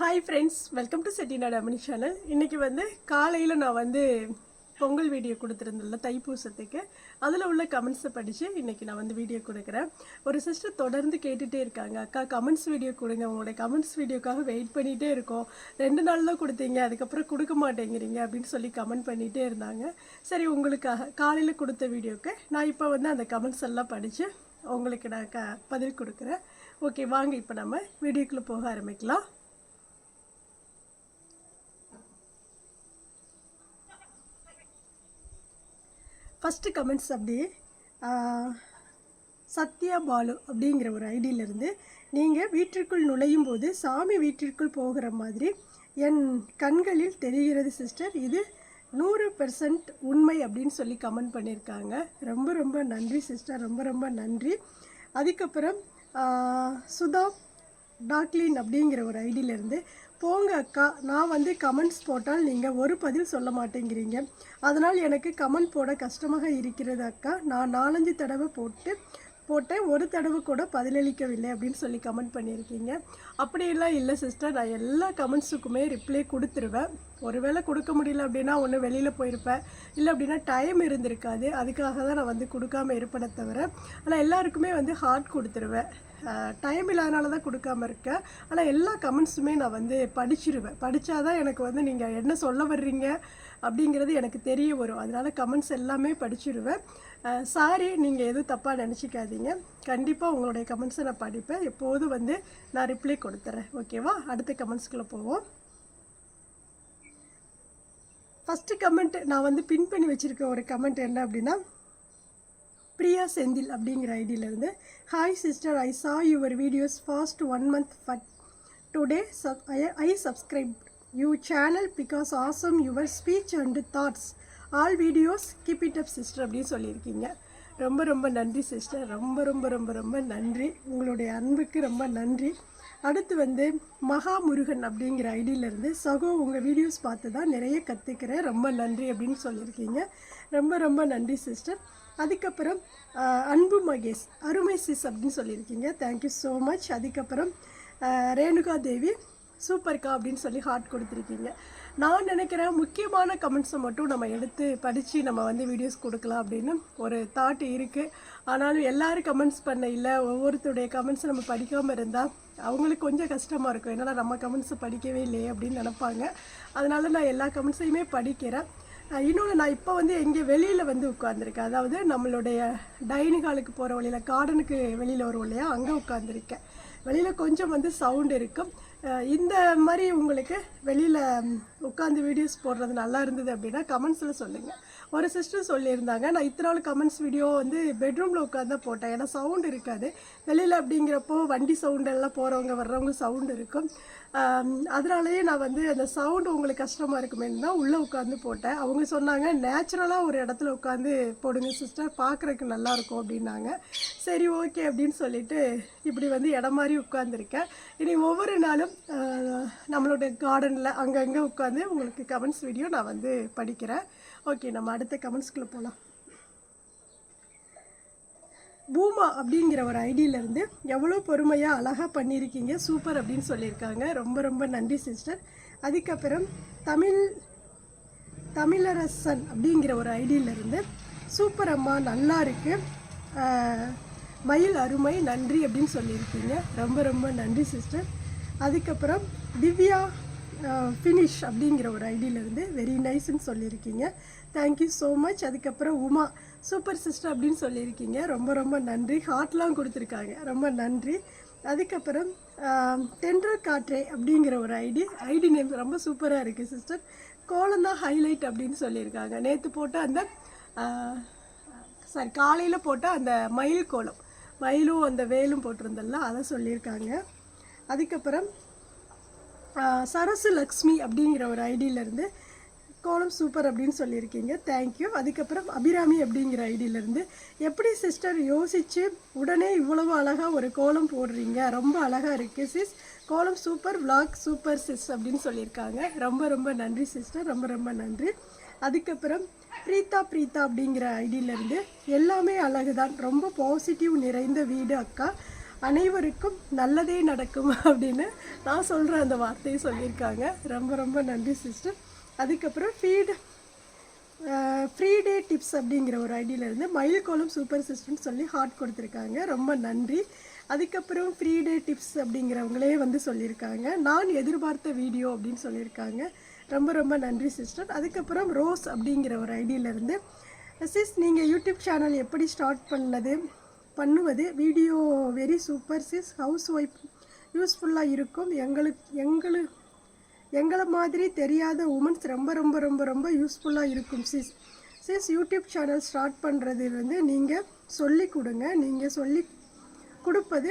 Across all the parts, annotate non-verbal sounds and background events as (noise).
Hi friends welcome to Chettinad Amani channel இன்றைக்கி வந்து காலையில் நான் வந்து பொங்கல் வீடியோ கொடுத்துருந்தேன்ல தைப்பூசத்துக்கு. அதில் உள்ள கமெண்ட்ஸை படித்து இன்றைக்கி நான் வந்து வீடியோ கொடுக்குறேன். ஒரு சிஸ்டர் தொடர்ந்து கேட்டுகிட்டே இருக்காங்க. அக்கா கமெண்ட்ஸ் வீடியோ கொடுங்க. உங்களுடைய கமெண்ட்ஸ் வீடியோக்காக வெயிட் பண்ணிகிட்டே இருக்கோம். ரெண்டு நாள் தான் கொடுத்தீங்க அதுக்கப்புறம் கொடுக்க மாட்டேங்கிறீங்க அப்படின்னு சொல்லி கமெண்ட் பண்ணிகிட்டே இருந்தாங்க. சரி உங்களுக்காக காலையில் கொடுத்த வீடியோக்கு நான் இப்போ வந்து அந்த கமெண்ட்ஸ் எல்லாம் படித்து உங்களுக்கு நான் க பதில் கொடுக்குறேன். ஓகே வாங்க இப்போ நம்ம வீடியோக்குள்ளே போக ஆரம்பிக்கலாம். ஃபஸ்ட்டு கமெண்ட்ஸ் அப்படி சத்யா பாலு அப்படிங்கிற ஒரு ஐடியிலேருந்து நீங்கள் வீட்டிற்குள் நுழையும் போது சாமி வீட்டிற்குள் போகிற மாதிரி என் கண்களில் தெரிகிறது சிஸ்டர் இது நூறு பெர்சன்ட் உண்மை அப்படின்னு சொல்லி கமெண்ட் பண்ணியிருக்காங்க. ரொம்ப ரொம்ப நன்றி சிஸ்டர் ரொம்ப ரொம்ப நன்றி. அதுக்கப்புறம் சுதா டாக்லின் அப்படிங்கிற ஒரு ஐடியிலேருந்து போங்க அக்கா நான் வந்து கமெண்ட்ஸ் போட்டால் நீங்கள் ஒரு பதில் சொல்ல மாட்டேங்கிறீங்க. அதனால் எனக்கு கமெண்ட் போட கஷ்டமாக இருக்கிறது அக்கா. நான் நாலஞ்சு தடவை போட்டு போட்டேன். ஒரு தடவை கூட பதிலளிக்கவில்லை அப்படின்னு சொல்லி கமெண்ட் பண்ணியிருக்கீங்க. அப்படியெல்லாம் இல்லை சிஸ்டர் நான் எல்லா கமெண்ட்ஸுக்குமே ரிப்ளை கொடுத்துருவேன். ஒருவேளை கொடுக்க முடியல அப்படின்னா ஒன்று வெளியில் போயிருப்பேன். இல்லை அப்படின்னா டைம் இருந்திருக்காது. அதுக்காக தான் நான் வந்து கொடுக்காம இருப்பேனே தவிர ஆனால் எல்லாருக்குமே வந்து ஹார்ட் கொடுத்துருவேன். டைம் இல்லாதனால தான் கொடுக்காம இருக்கேன் ஆனால் எல்லா கமெண்ட்ஸுமே நான் வந்து படிச்சிருவேன். படித்தாதான் எனக்கு வந்து நீங்கள் என்ன சொல்ல வர்றீங்க அப்படிங்கிறது எனக்கு தெரிய வரும். அதனால் கமெண்ட்ஸ் எல்லாமே படிச்சிருவேன். சாரி நீங்கள் எதுவும் தப்பாக நினச்சிக்காதீங்க. கண்டிப்பாக உங்களுடைய கமெண்ட்ஸை நான் படிப்பேன். எப்போதும் வந்து நான் ரிப்ளை கொடுத்துறேன். ஓகேவா அடுத்த கமெண்ட்ஸ்குள்ளே போவோம். ஃபஸ்ட்டு கமெண்ட் நான் வந்து பின் பண்ணி வச்சுருக்க ஒரு கமெண்ட் என்ன அப்படின்னா பிரியா செந்தில் அப்படிங்கிற ஐடியிலேருந்து hi sister I saw your videos first one month but today sub I subscribe you channel because awesome your speech and thoughts all videos keep it up sister அப்படின்னு சொல்லியிருக்கீங்க. ரொம்ப ரொம்ப நன்றி சிஸ்டர் ரொம்ப ரொம்ப ரொம்ப ரொம்ப நன்றி. உங்களுடைய அன்புக்கு ரொம்ப நன்றி. அடுத்து வந்து மகா முருகன் அப்படிங்கிற ஐடியிலேருந்து சகோ உங்கள் வீடியோஸ் பார்த்து தான் நிறைய கற்றுக்கிறேன் ரொம்ப நன்றி அப்படின்னு சொல்லியிருக்கீங்க. ரொம்ப ரொம்ப நன்றி சிஸ்டர் அதுக்கப்புறம் அன்பு மகேஷ் அருமை சிஸ் அப்படின்னு சொல்லியிருக்கீங்க. தேங்க்யூ ஸோ மச் அதுக்கப்புறம் ரேணுகா தேவி சூப்பர்க்கா அப்படின்னு சொல்லி ஹார்ட் கொடுத்துருக்கீங்க. நான் நினைக்கிறேன் முக்கியமான கமெண்ட்ஸை மட்டும் நம்ம எடுத்து படித்து நம்ம வந்து வீடியோஸ் கொடுக்கலாம் அப்படின்னு ஒரு தாட் இருக்குது ஆனாலும் எல்லோரும் கமெண்ட்ஸ் பண்ண இல்லை ஒவ்வொருத்தருடைய கமெண்ட்ஸ் நம்ம படிக்காமல் இருந்தால் அவங்களுக்கு கொஞ்சம் கஷ்டமாக இருக்கும். என்னடா நம்ம கமெண்ட்ஸை படிக்கவே இல்லையே அப்படின்னு நினைப்பாங்க. அதனால நான் எல்லா கமெண்ட்ஸையுமே படிக்கிறேன். இன்னொன்று நான் இப்போ வந்து எங்கே வெளியில் வந்து உட்காந்துருக்கேன் அதாவது நம்மளுடைய டைனிங் ஹாலுக்கு போகிற வழியில் கார்டனுக்கு வெளியில் வரும் இல்லையா? அங்கே உட்காந்துருக்கேன் வெளியில் கொஞ்சம் வந்து சவுண்ட் இருக்கும் இந்த மாதிரி உங்களுக்கு வெளியில் உட்காந்து வீடியோஸ் போடுறது நல்லா இருந்தது அப்படின்னா கமெண்ட்ஸில் சொல்லுங்கள் ஒரு சிஸ்டர் சொல்லியிருந்தாங்க நான் இத்தனை நாள் கமெண்ட்ஸ் வீடியோ வந்து பெட்ரூமில் உட்காந்து தான் போட்டேன். ஏன்னா சவுண்ட் இருக்காது. வெளியில் அப்படிங்கிறப்போ வண்டி சவுண்டெல்லாம் போகிறவங்க வர்றவங்க சவுண்ட் இருக்கும். அதனாலயே நான் வந்து அந்த சவுண்டு உங்களுக்கு கஷ்டமாக இருக்குமேன்னு தான் உள்ளே உட்காந்து போட்டேன். அவங்க சொன்னாங்க நேச்சுரலாக ஒரு இடத்துல உட்காந்து போடுங்க சிஸ்டர் பார்க்குறதுக்கு நல்லாயிருக்கும் அப்படின்னாங்க. சரி ஓகே அப்படின்னு சொல்லிட்டு இப்படி வந்து இடம் மாதிரி உட்காந்துருக்கேன் இனி ஒவ்வொரு நாளும் நம்மளுடைய கார்டனில் அங்கங்கே உட்காந்து உங்களுக்கு கமெண்ட்ஸ் வீடியோ நான் வந்து படிக்கிறேன். ஓகே நம்ம அடுத்த கமெண்ட்ஸ்குள்ளே போகலாம் பூமா அப்படிங்கிற ஒரு ஐடியிலேருந்து எவ்வளோ பொறுமையாக அழகாக பண்ணியிருக்கீங்க சூப்பர் அப்படின்னு சொல்லியிருக்காங்க. ரொம்ப ரொம்ப நன்றி சிஸ்டர். அதுக்கப்புறம் தமிழ் தமிழரசன் அப்படிங்கிற ஒரு ஐடியிலேருந்து சூப்பர் அம்மா நல்லா இருக்குது மயில் அருமை நன்றி அப்படின்னு சொல்லியிருக்கீங்க. ரொம்ப ரொம்ப நன்றி சிஸ்டர். அதுக்கப்புறம் திவ்யா ஃபினிஷ் அப்படிங்கிற ஒரு ஐடியிலேருந்து வெரி நைஸ்ன்னு சொல்லியிருக்கீங்க. தேங்க்யூ ஸோ மச் அதுக்கப்புறம் உமா சூப்பர் சிஸ்டர் அப்படின்னு சொல்லியிருக்கீங்க. ரொம்ப ரொம்ப நன்றி. ஹார்ட்லாம் கொடுத்துருக்காங்க. ரொம்ப நன்றி. அதுக்கப்புறம் தென்றல் காற்றே அப்படிங்கிற ஒரு ஐடி ஐடி நேம் ரொம்ப சூப்பராக இருக்குது சிஸ்டர் கோலம் தான் ஹைலைட் அப்படின்னு சொல்லியிருக்காங்க. நேற்று போட்ட அந்த சாரி காலையில் போட்ட அந்த மயில் கோலம் மயிலும் அந்த வேலும் போட்டிருந்தல்ல அதை சொல்லியிருக்காங்க. அதுக்கப்புறம் சரசு லக்ஷ்மி அப்படிங்கிற ஒரு ஐடியிலேருந்து கோலம் சூப்பர் அப்படின்னு சொல்லியிருக்கீங்க. தேங்க்யூ அதுக்கப்புறம் அபிராமி அப்படிங்கிற ஐடியிலேருந்து எப்படி சிஸ்டர் யோசித்து உடனே இவ்வளவு அழகாக ஒரு கோலம் போடுறீங்க? ரொம்ப அழகாக இருக்குது சிஸ் கோலம் சூப்பர் விளாக் சூப்பர் சிஸ் அப்படின்னு சொல்லியிருக்காங்க. ரொம்ப ரொம்ப நன்றி சிஸ்டர் ரொம்ப ரொம்ப நன்றி. அதுக்கப்புறம் பிரீதா பிரீதா அப்படிங்கிற ஐடியிலேருந்து எல்லாமே அழகு தான் ரொம்ப பாசிட்டிவ் நிறைந்த வீடு அக்கா. அனைவருக்கும் நல்லதே நடக்கும் அப்படின்னு நான் சொல்கிற அந்த வார்த்தையை சொல்லியிருக்காங்க. ரொம்ப ரொம்ப நன்றி சிஸ்டர் அதுக்கப்புறம் ஃபீட் ஃப்ரீ டே டிப்ஸ் அப்படிங்கிற ஒரு ஐடியிலேருந்து மயில்கோலம் சூப்பர் சிஸ்டம்னு சொல்லி ஹார்ட் கொடுத்துருக்காங்க. ரொம்ப நன்றி. அதுக்கப்புறம் ஃப்ரீ டே டிப்ஸ் அப்படிங்கிறவங்களே வந்து சொல்லியிருக்காங்க. நான் எதிர்பார்த்த வீடியோ அப்படின்னு சொல்லியிருக்காங்க. ரொம்ப ரொம்ப நன்றி சிஸ்டர் அதுக்கப்புறம் ரோஸ் அப்படிங்கிற ஒரு ஐடியிலேருந்து சிஸ் நீங்கள் யூடியூப் சேனல் எப்படி ஸ்டார்ட் பண்ணது பண்ணுவது? Video very super sis housewife யூஸ்ஃபுல்லாக இருக்கும். எங்களுக்கு எங்களு எங்களை மாதிரி தெரியாத உமன்ஸ் ரொம்ப ரொம்ப ரொம்ப ரொம்ப யூஸ்ஃபுல்லாக இருக்கும் sis sis YouTube channel start பண்ணுறது வந்து நீங்கள் சொல்லி கொடுங்க. நீங்கள் சொல்லி கொடுப்பது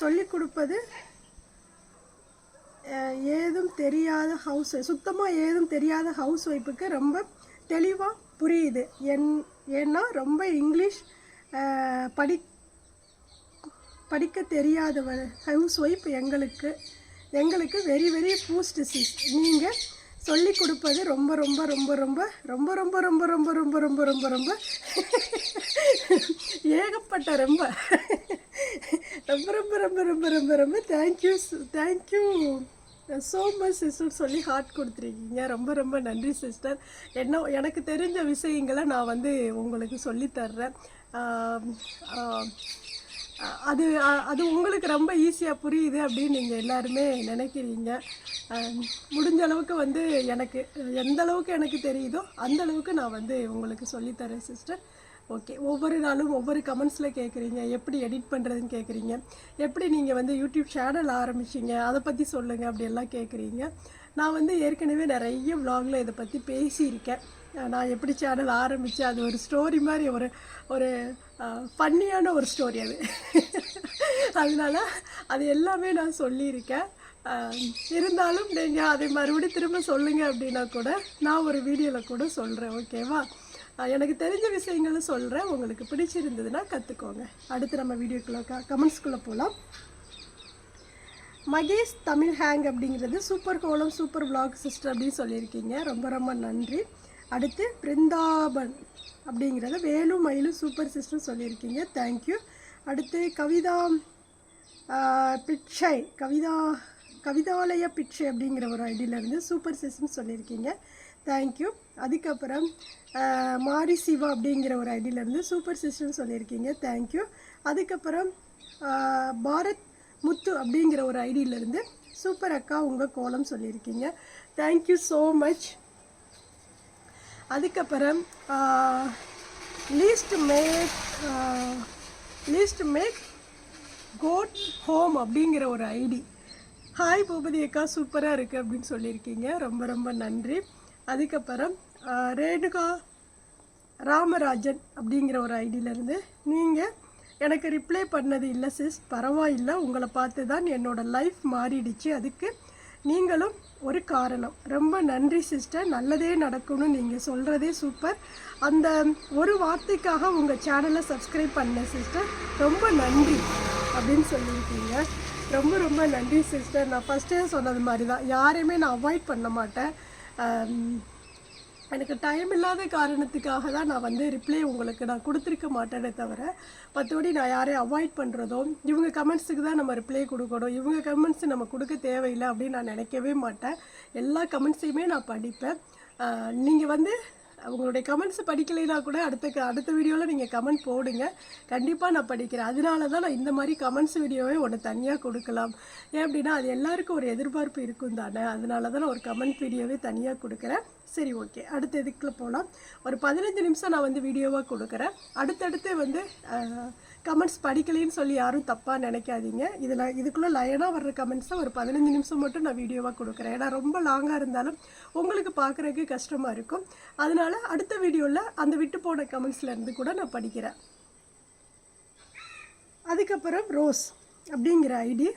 சொல்லி கொடுப்பது ஏதும் தெரியாத ஹவுஸ் சுத்தமாக ஏதும் தெரியாத ஹவுஸ் ஒய்ஃபுக்கு ரொம்ப தெளிவாக புரியுது. என் ஏன்னா ரொம்ப இங்கிலீஷ் படி படிக்க தெரியாதவர் ஹவுஸ் ஒய்ஃப் எங்களுக்கு எங்களுக்கு வெரி வெரி பூஸ்ட் சிஸ் நீங்கள் சொல்லி கொடுப்பது ரொம்ப ரொம்ப ரொம்ப ரொம்ப ரொம்ப ரொம்ப ரொம்ப ரொம்ப ரொம்ப ரொம்ப ரொம்ப ரொம்ப ஏகப்பட்ட ரொம்ப ரொம்ப ரொம்ப ரொம்ப ரொம்ப ரொம்ப ரொம்ப thank you thank you so much sister சொல்லி ஹார்ட் கொடுத்துருக்கீங்க ரொம்ப ரொம்ப நன்றி சிஸ்டர் என்ன எனக்கு தெரிஞ்ச விஷயங்களை நான் வந்து உங்களுக்கு சொல்லித்தர்றேன் அது அது உங்களுக்கு ரொம்ப ஈஸியாக புரியுது அப்படின்னு நீங்கள் எல்லாருமே நினைக்கிறீங்க. முடிஞ்ச அளவுக்கு வந்து எனக்கு எந்த அளவுக்கு எனக்கு தெரியுதோ அந்த அளவுக்கு நான் வந்து உங்களுக்கு சொல்லித்தரேன் சிஸ்டர் ஓகே ஒவ்வொரு நாளும் ஒவ்வொரு கமெண்ட்ஸில் கேட்குறீங்க எப்படி எடிட் பண்ணுறதுன்னு கேட்குறீங்க எப்படி நீங்கள் வந்து யூடியூப் சேனல் ஆரம்பிச்சீங்க. அதை பற்றி சொல்லுங்கள் அப்படியெல்லாம் கேட்குறீங்க நான் வந்து ஏற்கனவே நிறைய vlogல இதை பற்றி பேசியிருக்கேன். நான் எப்படி சேனல் ஆரம்பித்தேன் அது ஒரு ஸ்டோரி மாதிரி ஒரு ஒரு ஃபன்னியான ஒரு ஸ்டோரி அது. அதனால அது எல்லாமே நான் சொல்லியிருக்கேன். இருந்தாலும் நீங்கள் அதை மறுபடியும் திரும்ப சொல்லுங்கள் அப்படின்னா கூட நான் ஒரு வீடியோவில் கூட சொல்கிறேன் ஓகேவா எனக்கு தெரிஞ்ச விஷயங்களை சொல்கிறேன் உங்களுக்கு பிடிச்சிருந்ததுன்னா கற்றுக்கோங்க அடுத்து நம்ம வீடியோக்குள்ளே க கமெண்ட்ஸ்குள்ளே போகலாம் மகேஷ் தமிழ் ஹேங் அப்படிங்கிறது super kolam super vlog sister அப்படின்னு சொல்லியிருக்கீங்க. ரொம்ப ரொம்ப நன்றி. அடுத்து பிருந்தாபன் அப்படிங்கிறத வேலு மயிலு சூப்பர் சிஸ்டர் சொல்லியிருக்கீங்க. தேங்க்யூ அடுத்து கவிதா பிட்சை கவிதா கவிதாலய பிட்சை அப்படிங்கிற ஒரு ஐடியிலேருந்து சூப்பர் சிஸ்டர்னு சொல்லியிருக்கீங்க. தேங்க்யூ அதுக்கப்புறம் மாரி சிவா அப்படிங்கிற ஒரு ஐடியிலேருந்து சூப்பர் சிஸ்டர்னு சொல்லியிருக்கீங்க. தேங்க்யூ அதுக்கப்புறம் பாரத் முத்து அப்படிங்கிற ஒரு ஐடியிலேருந்து சூப்பர் அக்கா உங்கள் கோலம் சொல்லியிருக்கீங்க. தேங்க்யூ ஸோ மச் அதுக்கப்புறம் least make least make code home அப்படிங்கிற ஒரு ஐடி ஹாய் பூபதி அக்கா சூப்பராக இருக்குது அப்படின்னு சொல்லியிருக்கீங்க. ரொம்ப ரொம்ப நன்றி. அதுக்கப்புறம் ரேணுகா ராமராஜன் அப்படிங்கிற ஒரு ஐடியிலேருந்து நீங்கள் எனக்கு ரிப்ளை பண்ணது இல்லை சிஸ் பரவாயில்ல. உங்களை பார்த்து தான் என்னோட லைஃப் மாறிடுச்சு. அதுக்கு நீங்களும் ஒரு காரணம். ரொம்ப நன்றி சிஸ்டர் நல்லதே நடக்கும்னு நீங்கள் சொல்கிறதே சூப்பர் அந்த ஒரு வார்த்தைக்காக உங்கள் சேனலை சப்ஸ்கிரைப் பண்ண சிஸ்டர் ரொம்ப நன்றி அப்படின்னு சொல்லியிருக்கீங்க. ரொம்ப ரொம்ப நன்றி சிஸ்டர் நான் ஃபஸ்ட்டே சொன்னது மாதிரி தான் யாரையுமே நான் அவாய்ட் பண்ண மாட்டேன். எனக்கு டைம் இல்லாத காரணத்துக்காக தான் நான் வந்து ரிப்ளை உங்களுக்கு நான் கொடுத்துருக்க மாட்டேனே தவிர மற்றபடி நான் யாரையும் அவாய்ட் பண்ணுறதோ இவங்க கமெண்ட்ஸுக்கு தான் நம்ம ரிப்ளை கொடுக்கணும். இவங்க கமெண்ட்ஸ் நம்ம கொடுக்க தேவையில்லை அப்படின்னு நான் நினைக்கவே மாட்டேன். எல்லா கமெண்ட்ஸையுமே நான் படிப்பேன். நீங்கள் வந்து உங்களுடைய கமெண்ட்ஸ் படிக்கலைன்னா கூட அடுத்த அடுத்த வீடியோவில் நீங்கள் கமெண்ட் போடுங்க. கண்டிப்பாக நான் படிக்கிறேன். அதனால தான் நான் இந்த மாதிரி கமெண்ட்ஸ் வீடியோவே ஒன்று தனியாக கொடுக்கலாம். ஏன் அப்படின்னா அது எல்லாருக்கும் ஒரு எதிர்பார்ப்பு இருக்கும் தானே. அதனால தான் நான் ஒரு கமெண்ட் வீடியோவே தனியாக கொடுக்குறேன். சரி ஓகே அடுத்த இதுக்குள்ள போகலாம் ஒரு பதினஞ்சு நிமிஷம் நான் வந்து வீடியோவாக கொடுக்குறேன். அடுத்தடுத்து வந்து கமெண்ட்ஸ் படிக்கலைன்னு சொல்லி யாரும் தப்பாக நினைக்காதீங்க. இதில் இதுக்குள்ளே லைனாக வர்ற கமெண்ட்ஸை ஒரு பதினஞ்சு நிமிஷம் மட்டும் நான் வீடியோவாக கொடுக்குறேன். ஏன்னா ரொம்ப லாங்காக இருந்தாலும் உங்களுக்கு பார்க்குறதுக்கு கஷ்டமாக இருக்கும். அதனால அடுத்த வீடியோவில் அந்த விட்டு போன கமெண்ட்ஸ்லேருந்து கூட நான் படிக்கிறேன். அதுக்கப்புறம் ரோஸ் அப்படிங்கிற ஐடி.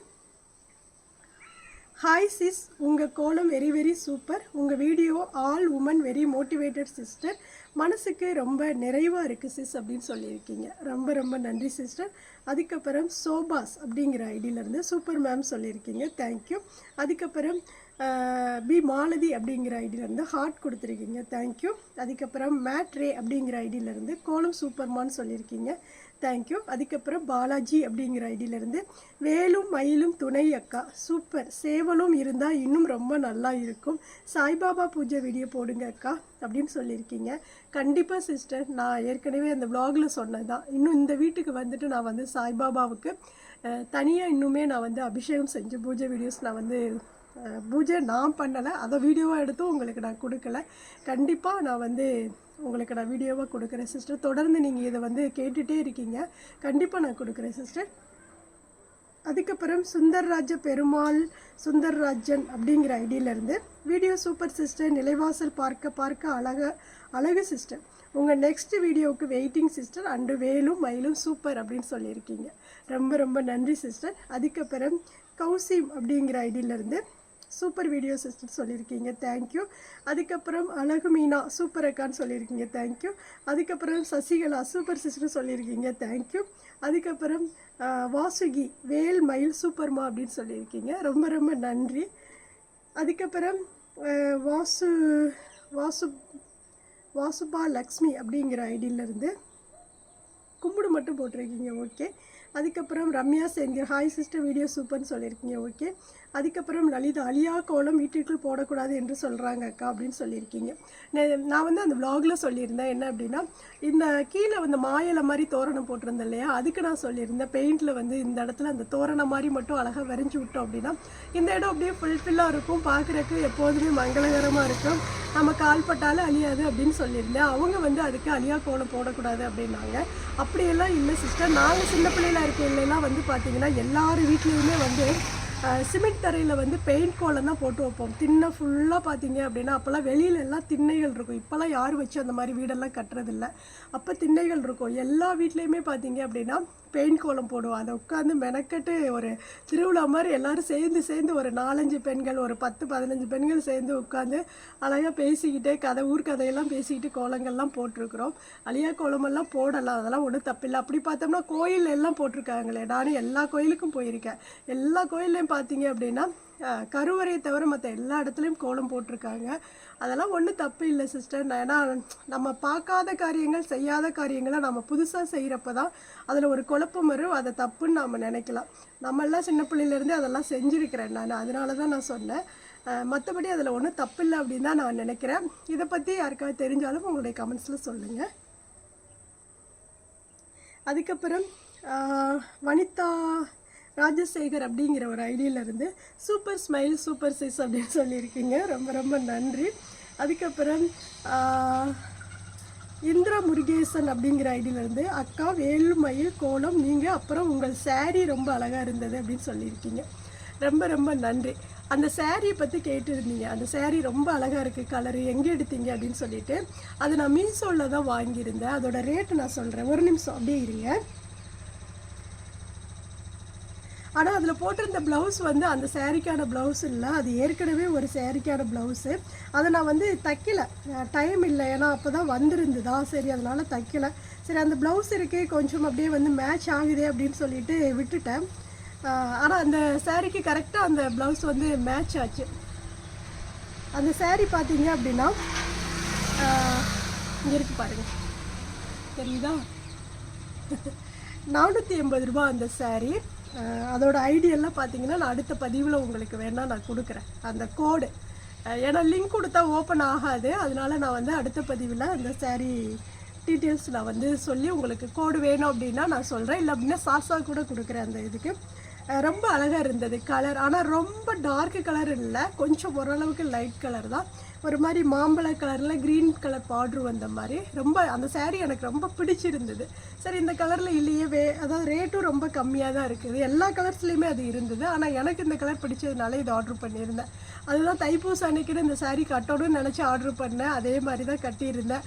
ஹாய் சிஸ் உங்கள் கோலம் வெரி வெரி சூப்பர் உங்கள் video all women very motivated sister மனசுக்கு ரொம்ப நிறைவாக இருக்குது சிஸ் அப்படின்னு சொல்லியிருக்கீங்க. ரொம்ப ரொம்ப நன்றி சிஸ்டர் அதுக்கப்புறம் சோபாஸ் அப்படிங்கிற ஐடியிலேருந்து சூப்பர் மேம் சொல்லியிருக்கீங்க. தேங்க்யூ அதுக்கப்புறம் பி மாலதி அப்படிங்கிற ஐடியிலேருந்து ஹார்ட் கொடுத்துருக்கீங்க. தேங்க்யூ அதுக்கப்புறம் மேட்ரே அப்படிங்கிற ஐடியிலேருந்து கோலம் சூப்பர்மான்னு சொல்லியிருக்கீங்க. தேங்க்யூ அதுக்கப்புறம் பாலாஜி அப்படிங்கிற ஐடியிலேருந்து வேலும் மயிலும் துணை அக்கா. சூப்பர். சேவலும் இருந்தால் இன்னும் ரொம்ப நல்லா இருக்கும். சாய்பாபா பூஜை வீடியோ போடுங்க அக்கா. அப்படின்னு சொல்லியிருக்கீங்க. கண்டிப்பாக சிஸ்டர் நான் ஏற்கனவே அந்த விலாகில் சொன்னது தான் இன்னும் இந்த வீட்டுக்கு வந்துட்டு நான் வந்து சாய்பாபாவுக்கு தனியாக இன்னுமே நான் வந்து அபிஷேகம் செஞ்ச பூஜை வீடியோஸ் நான் வந்து பூஜை நான் பண்ணலை. அதை வீடியோவாக எடுத்தும் உங்களுக்கு நான் கொடுக்கல. கண்டிப்பாக நான் வந்து உங்களுக்கு நான் வீடியோவாக கொடுக்குறேன் சிஸ்டர் தொடர்ந்து நீங்கள் இதை வந்து கேட்டுகிட்டே இருக்கீங்க. கண்டிப்பாக நான் கொடுக்குறேன் சிஸ்டர் அதுக்கப்புறம் சுந்தர்ராஜ பெருமாள் சுந்தர்ராஜன் அப்படிங்கிற ஐடியிலேருந்து வீடியோ சூப்பர் சிஸ்டர் நிலைவாசல் பார்க்க பார்க்க அழக அழகு சிஸ்டர் உங்கள் நெக்ஸ்ட் வீடியோவுக்கு வெயிட்டிங் சிஸ்டர் அண்டு வேலும் மயிலும் சூப்பர் அப்படின்னு சொல்லியிருக்கீங்க. ரொம்ப ரொம்ப நன்றி சிஸ்டர் அதுக்கப்புறம் கௌசிம் அப்படிங்கிற ஐடியிலேருந்து சூப்பர் வீடியோ சிஸ்டர் சொல்லியிருக்கீங்க. தேங்க்யூ அதுக்கப்புறம் அழகு மீனா சூப்பர் அக்கான்னு சொல்லியிருக்கீங்க. தேங்க்யூ அதுக்கப்புறம் சசிகலா சூப்பர் சிஸ்டர் சொல்லியிருக்கீங்க. தேங்க்யூ அதுக்கப்புறம் வாசுகி வேல் மயில் சூப்பர்மா அப்படின்னு சொல்லியிருக்கீங்க. ரொம்ப ரொம்ப நன்றி. அதுக்கப்புறம் வாசு வாசு வாசுபா லக்ஷ்மி அப்படிங்கிற ஐடியிலேருந்து கும்பிடு மட்டும் போட்டிருக்கீங்க. ஓகே அதுக்கப்புறம் Ramya Shankar hi sister video சூப்பர்னு சொல்லியிருக்கீங்க. ஓகே அதுக்கப்புறம் லலிதா அழியா கோலம் வீட்டிற்குள் போடக்கூடாது என்று சொல்கிறாங்க அக்கா அப்படின்னு சொல்லியிருக்கீங்க. நே- நான் வந்து அந்த விலாகில் சொல்லியிருந்தேன். என்ன அப்படின்னா இந்த கீழே வந்து மாயில மாதிரி தோரணம் போட்டிருந்தேன் இல்லையா? அதுக்கு நான் சொல்லியிருந்தேன். பெயிண்டில் வந்து இந்த இடத்துல அந்த தோரணம் மாதிரி மட்டும் அழகாக வரைஞ்சி விட்டோம் அப்படின்னா இந்த இடம் அப்படியே ஃபுல்ஃபில்லாக இருக்கும். பார்க்குறக்கு எப்போதுமே மங்களகரமாக இருக்கும். நம்ம கால் பட்டாலும் அழியாது அப்படின்னு சொல்லியிருந்தேன். அவங்க வந்து அதுக்கு அழியா கோலம் போடக்கூடாது அப்படின்னாங்க. அப்படியெல்லாம் இல்லை சிஸ்டர் நாங்கள் சின்ன பிள்ளையில இருக்கையிலலாம் வந்து பார்த்தீங்கன்னா எல்லார் வீட்லேயுமே வந்து சிமெண்ட் தரையில் வந்து பெயிண்ட் கோலம் தான் போட்டு வைப்போம். திண்ணை ஃபுல்லாக பார்த்தீங்க அப்படின்னா அப்போல்லாம் வெளியில எல்லாம் திண்ணைகள் இருக்கும். இப்போல்லாம் யாரும் வச்சு அந்த மாதிரி வீடெல்லாம் கட்டுறதில்ல. அப்போ திண்ணைகள் இருக்கும். எல்லா வீட்லேயுமே பார்த்தீங்க அப்படின்னா பெயிண்ட் கோலம் போடுவோம். அதை உட்காந்து மெனக்கட்டு ஒரு திருவிழா மாதிரி எல்லாரும் சேர்ந்து சேர்ந்து ஒரு நாலஞ்சு பெண்கள் ஒரு பத்து பதினஞ்சு பெண்கள் சேர்ந்து உட்காந்து அழகாக பேசிக்கிட்டே கதை ஊர் கதையெல்லாம் பேசிக்கிட்டு கோலங்கள்லாம் போட்டிருக்கிறோம். அழியா கோலமெல்லாம் போடலாம். அதெல்லாம் ஒன்றும் தப்பில்லை. அப்படி பார்த்தோம்னா கோயில் எல்லாம் போட்டிருக்காங்களே. நானும் எல்லா கோயிலுக்கும் போயிருக்கேன். எல்லா கோயில்லையும் பார்த்தீங்க அப்படின்னா கருவறையை தவிர மற்ற எல்லா இடத்துலையும் கோலம் போட்டிருக்காங்க. அதெல்லாம் ஒன்றும் தப்பு இல்லை சிஸ்டர் ஏன்னா நம்ம பார்க்காத காரியங்கள் செய்யாத காரியங்களை நம்ம புதுசாக செய்கிறப்ப தான் அதில் ஒரு குழப்பம் வரும். அதை தப்புன்னு நாம் நினைக்கலாம். நம்மெல்லாம் சின்ன பிள்ளையிலேருந்தே அதெல்லாம் செஞ்சுருக்கிறேன் நான். அதனால தான் நான் சொன்னேன். மற்றபடி அதில் ஒன்றும் தப்பில்லை அப்படின்னு தான் நான் நினைக்கிறேன். இதை பற்றி யாருக்காவது தெரிஞ்சாலும் உங்களுடைய கமெண்ட்ஸில் சொல்லுங்கள் அதுக்கப்புறம் ஆஹ், வனிதா ராஜசேகர் அப்படிங்கிற ஒரு ஐடியிலேருந்து சூப்பர் ஸ்மைல் சூப்பர் சைஸ் அப்படின்னு சொல்லியிருக்கீங்க. ரொம்ப ரொம்ப நன்றி. அதுக்கப்புறம் இந்திரா முருகேசன் அப்படிங்கிற ஐடியிலேருந்து அக்கா வேலுமயில் கோலம் நீங்கள் அப்புறம் உங்கள் சேரீ ரொம்ப அழகாக இருந்தது அப்படின்னு சொல்லியிருக்கீங்க. ரொம்ப ரொம்ப நன்றி. அந்த சேரீயை பற்றி கேட்டிருந்தீங்க. அந்த சேரீ ரொம்ப அழகாக இருக்குது கலரு எங்கே எடுத்தீங்க அப்படின்னு சொல்லிட்டு அது நான் மீஷோவில் தான் வாங்கியிருந்தேன். அதோட ரேட்டு நான் சொல்கிறேன் ஒரு நிமிஷம் அப்படியே இருங்க. ஆனால் அதில் போட்டிருந்த ப்ளவுஸ் வந்து அந்த சேரீக்கான ப்ளவுஸ் இல்லை. அது ஏற்கனவே ஒரு சேரீக்கான ப்ளவுஸு அதை நான் வந்து தைக்கல. டைம் இல்லை. ஏன்னா அப்போ தான் வந்திருந்துதா? சரி அதனால் தைக்கலை. சரி அந்த ப்ளவுஸ் இருக்கே கொஞ்சம் அப்படியே வந்து மேட்ச் ஆகுதே அப்படின்னு சொல்லிட்டு விட்டுட்டேன். ஆனால் அந்த சேரீக்கு கரெக்டாக அந்த ப்ளவுஸ் வந்து மேட்ச் ஆச்சு. அந்த சேரீ பார்த்தீங்க அப்படின்னா இங்கே இருக்கு பாருங்கள் தெரியுதா? நானூற்றி எண்பது ரூபா அந்த சேரீ அதோட ஐடியெல்லாம் பார்த்தீங்கன்னா நான் அடுத்த பதிவில் உங்களுக்கு வேணால் நான் கொடுக்குறேன். அந்த கோடு ஏன்னா லிங்க் கொடுத்தா ஓப்பன் ஆகாது. அதனால நான் வந்து அடுத்த பதிவில் அந்த சாரீ டீட்டெயில்ஸ் நான் வந்து சொல்லி உங்களுக்கு கோடு வேணும் அப்படின்னா நான் சொல்கிறேன் இல்லை அப்படின்னா சாசா கூட கொடுக்குறேன் அந்த இதுக்கு. ரொம்ப அழகாக இருந்தது கலர் ஆனால் ரொம்ப டார்க் கலர் இல்லை. கொஞ்சம் ஓரளவுக்கு லைட் கலர் தான். ஒரு மாதிரி மாம்பழ கலரில் க்ரீன் கலர் பார்டர் வந்த மாதிரி. ரொம்ப அந்த சேரீ எனக்கு ரொம்ப பிடிச்சிருந்தது. சரி இந்த கலரில் இல்லையே வே அதாவது ரேட்டும் ரொம்ப கம்மியாக தான் இருக்குது. எல்லா கலர்ஸ்லேயுமே அது இருந்தது. ஆனால் எனக்கு இந்த கலர் பிடிச்சதுனால இது ஆர்டர் பண்ணியிருந்தேன். அதுதான் தைப்பூசம் அன்னைக்குன்னு இந்த சாரீ கட்டணும்னு நினச்சி ஆர்டர் பண்ணேன். அதே மாதிரி தான் கட்டியிருந்தேன்.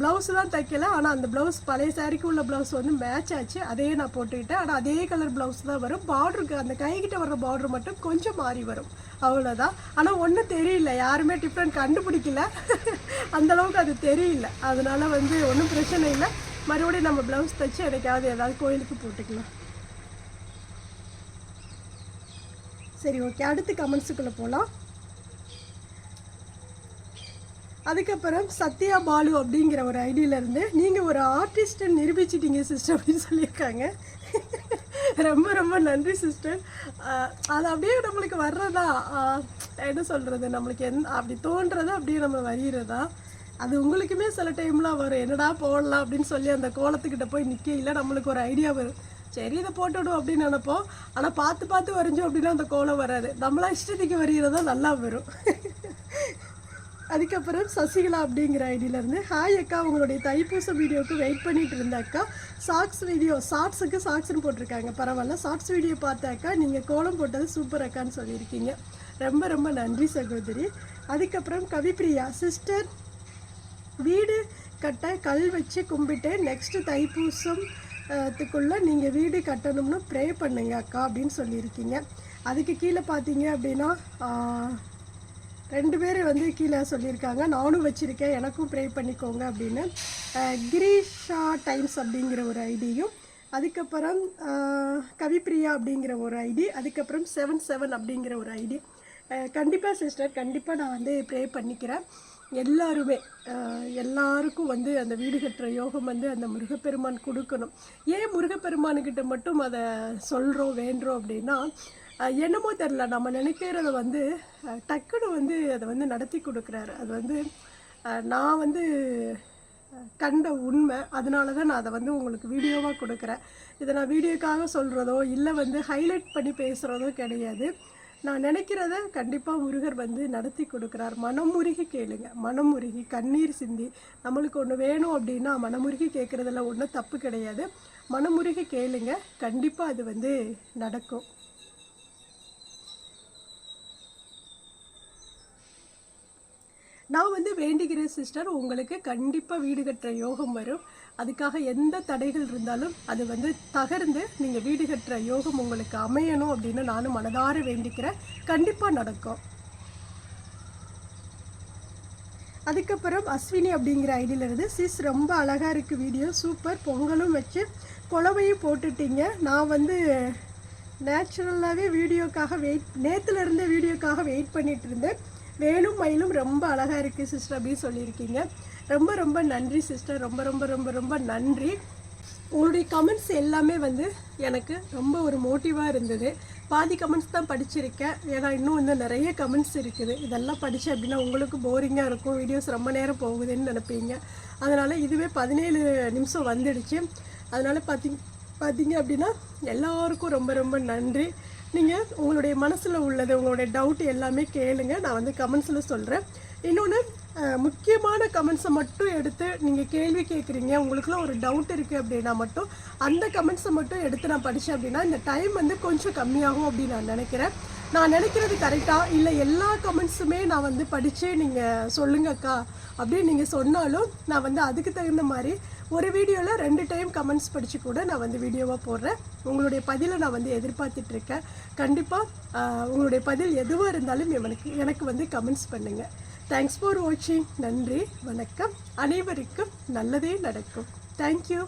ப்ளவுஸ் தான் தைக்கல. ஆனால் அந்த ப்ளவுஸ் பழைய சாரிக்கு உள்ள ப்ளவுஸ் வந்து மேட்ச் ஆச்சு. அதையே நான் போட்டுக்கிட்டேன். ஆனால் அதே கலர் ப்ளவுஸ் தான் வரும். பார்டருக்கு அந்த கைகிட்ட வர்ற பார்டர் மட்டும் கொஞ்சம் மாறி வரும். அவ்வளோதான் ஆனால் ஒன்றும் தெரியல. யாருமே டிஃப்ரெண்ட் கண்டுபிடிக்கல. (laughs) அந்தளவுக்கு அது தெரியல. அதனால் வந்து ஒன்றும் பிரச்சனை இல்லை. மறுபடியும் நம்ம ப்ளவுஸ் தைச்சு எனக்காவது ஏதாவது கோயிலுக்கு போட்டுக்கலாம். சரி ஓகே அடுத்து கமெண்ட்ஸுக்குள்ளே போகலாம் அதுக்கப்புறம் சத்யா பாலு அப்படிங்கிற ஒரு ஐடியிலேருந்து நீங்கள் ஒரு ஆர்டிஸ்ட்டை நிரூபிச்சிட்டீங்க சிஸ்டர் அப்படின்னு சொல்லியிருக்காங்க. ரொம்ப ரொம்ப நன்றி சிஸ்டர் அது அப்படியே நம்மளுக்கு வர்றதா? என்ன சொல்கிறது நம்மளுக்கு என் அப்படி தோன்றதா அப்படியே நம்ம வரைகிறதா அது உங்களுக்குமே சில டைம்லாம் வரும். என்னடா போடலாம் அப்படின்னு சொல்லி அந்த கோலத்துக்கிட்ட போய் நிற்கையில் நம்மளுக்கு ஒரு ஐடியா வரும். சரி இதை போட்டுவிடும் அப்படின்னு நினப்போம். ஆனால் பார்த்து பார்த்து வரைஞ்சோம் அப்படின்னா அந்த கோலம் வராது. நம்மளா இஷ்டத்துக்கு வரைகிறதா நல்லா வரும். அதுக்கப்புறம் சசிகலா அப்படிங்கிற ஐடியிலேருந்து ஹாய் அக்கா உங்களுடைய தைப்பூச வீடியோவுக்கு வெயிட் பண்ணிட்டு இருந்த அக்கா. சாக்ஸ் வீடியோ ஷார்ட்ஸுக்கு சாக்ஸ்னு போட்டிருக்காங்க. பரவாயில்ல. ஷார்ட்ஸ் வீடியோ பார்த்த அக்கா நீங்கள் கோலம் போட்டது சூப்பர் அக்கான்னு சொல்லியிருக்கீங்க. ரொம்ப ரொம்ப நன்றி சகோதரி. அதுக்கப்புறம் கவிப்ரியா சிஸ்டர் வீடு கட்ட கல் வச்சு கும்பிட்டு நெக்ஸ்ட் தைப்பூசம் த்துக்குள்ள நீங்கள் வீடு கட்டணும்னு ப்ரே பண்ணுங்க அக்கா அப்படின்னு சொல்லியிருக்கீங்க. அதுக்கு கீழே பார்த்தீங்க அப்படின்னா ரெண்டு பேர் வந்து கீழே சொல்லியிருக்காங்க. நானும் வச்சுருக்கேன். எனக்கும் ப்ரே பண்ணிக்கோங்க அப்படின்னு. கிரீஷா டைம்ஸ் அப்படிங்கிற ஒரு ஐடியும் அதுக்கப்புறம் கவிப்ரியா அப்படிங்கிற ஒரு ஐடி அதுக்கப்புறம் செவன் செவன் அப்படிங்கிற ஒரு ஐடி. கண்டிப்பாக சிஸ்டர் கண்டிப்பாக நான் வந்து ப்ரே பண்ணிக்கிறேன். எல்லாருமே எல்லாருக்கும் வந்து அந்த வீடு கட்டுற யோகம் வந்து அந்த முருகப்பெருமான் கொடுக்கணும். ஏன் முருகப்பெருமானுக்கிட்ட மட்டும் அதை சொல்கிறோம் வேண்டுறோம் அப்படின்னா என்னமோ தெரில நம்ம நினைக்கிறத வந்து டக்குன்னு வந்து அதை வந்து நடத்தி கொடுக்குறாரு. அது வந்து நான் வந்து கண்ட உண்மை. அதனால தான் நான் அதை வந்து உங்களுக்கு வீடியோவாக கொடுக்குறேன். இதை நான் வீடியோக்காக சொல்கிறதோ இல்லை வந்து ஹைலைட் பண்ணி பேசுகிறதோ கிடையாது. நான் நினைக்கிறத கண்டிப்பாக முருகர் வந்து நடத்தி கொடுக்குறார். மனமுருகி கேளுங்க. மனமுருகி கண்ணீர் சிந்தி. நம்மளுக்கு ஒன்று வேணும் அப்படின்னா மனமுருகி கேட்குறதுல ஒன்றும் தப்பு கிடையாது. மனமுருகி கேளுங்க. கண்டிப்பாக அது வந்து நடக்கும். நான் வந்து வேண்டிக்கிறேன் சிஸ்டர் உங்களுக்கு கண்டிப்பாக வீடு கட்டுற யோகம் வரும். அதுக்காக எந்த தடைகள் இருந்தாலும் அது வந்து தகர்ந்து நீங்கள் வீடு கட்டுற யோகம் உங்களுக்கு அமையணும் அப்படின்னு நானும் மனதார வேண்டிக்கிறேன். கண்டிப்பாக நடக்கும். அதுக்கப்புறம் அஸ்வினி அப்படிங்கிற ஐடியில இருந்து சிஸ் ரொம்ப அழகாக இருக்குது வீடியோ சூப்பர். பொங்கலும் வச்சு குழவையும் போட்டுட்டீங்க. நான் வந்து நேச்சுரலாகவே வீடியோக்காக வெயிட் நேத்துல இருந்தே வீடியோக்காக வெயிட் பண்ணிட்டு இருந்தேன். வேலும் மயிலும் ரொம்ப அழகாக இருக்குது சிஸ்டர் அப்படின்னு சொல்லியிருக்கீங்க. ரொம்ப ரொம்ப நன்றி சிஸ்டர். ரொம்ப ரொம்ப ரொம்ப ரொம்ப நன்றி. உங்களுடைய கமெண்ட்ஸ் எல்லாமே வந்து எனக்கு ரொம்ப ஒரு மோட்டிவாக இருந்தது. பாதி கமெண்ட்ஸ் தான் படிச்சிருக்கேன். ஏன்னா இன்னும் வந்து நிறைய கமெண்ட்ஸ் இருக்குது. இதெல்லாம் படித்தேன் அப்படின்னா உங்களுக்கு போரிங்காக இருக்கும். வீடியோஸ் ரொம்ப நேரம் போகுதுன்னு நினைப்பீங்க. அதனால் இதுவே பதினேழு நிமிஷம் வந்துடுச்சு. அதனால் பார்த்தி பார்த்தீங்க அப்படின்னா எல்லாருக்கும் ரொம்ப ரொம்ப நன்றி. நீங்கள் உங்களுடைய மனசில் உள்ளது உங்களுடைய டவுட் எல்லாமே கேளுங்க. நான் வந்து கமெண்ட்ஸில் சொல்கிறேன் இன்னொன்று முக்கியமான கமெண்ட்ஸை மட்டும் எடுத்து நீங்கள் கேள்வி கேட்குறீங்க உங்களுக்குள்ள ஒரு டவுட் இருக்குது அப்படின்னா மட்டும் அந்த கமெண்ட்ஸை மட்டும் எடுத்து நான் படித்தேன் அப்படின்னா இந்த டைம் வந்து கொஞ்சம் கம்மியாகும் அப்படின்னு நான் நினைக்கிறேன். நான் நினைக்கிறது கரெக்டாக இல்லை எல்லா கமெண்ட்ஸுமே நான் வந்து படித்து நீங்கள் சொல்லுங்கக்கா அப்படின்னு நீங்கள் சொன்னாலும் நான் வந்து அதுக்கு தகுந்த மாதிரி ஒரு வீடியோவில் ரெண்டு டைம் கமெண்ட்ஸ் படித்து கூட நான் வந்து வீடியோவாக போடுறேன். உங்களுடைய பதிலை நான் வந்து எதிர்பார்த்துட்டு இருக்கேன் கண்டிப்பாக உங்களுடைய பதில் எதுவாக இருந்தாலும் எனக்கு எனக்கு வந்து கமெண்ட்ஸ் பண்ணுங்கள் தேங்க்ஸ் ஃபார் வாட்சிங் நன்றி வணக்கம். அனைவருக்கும் நல்லதே நடக்கும். தேங்க்யூ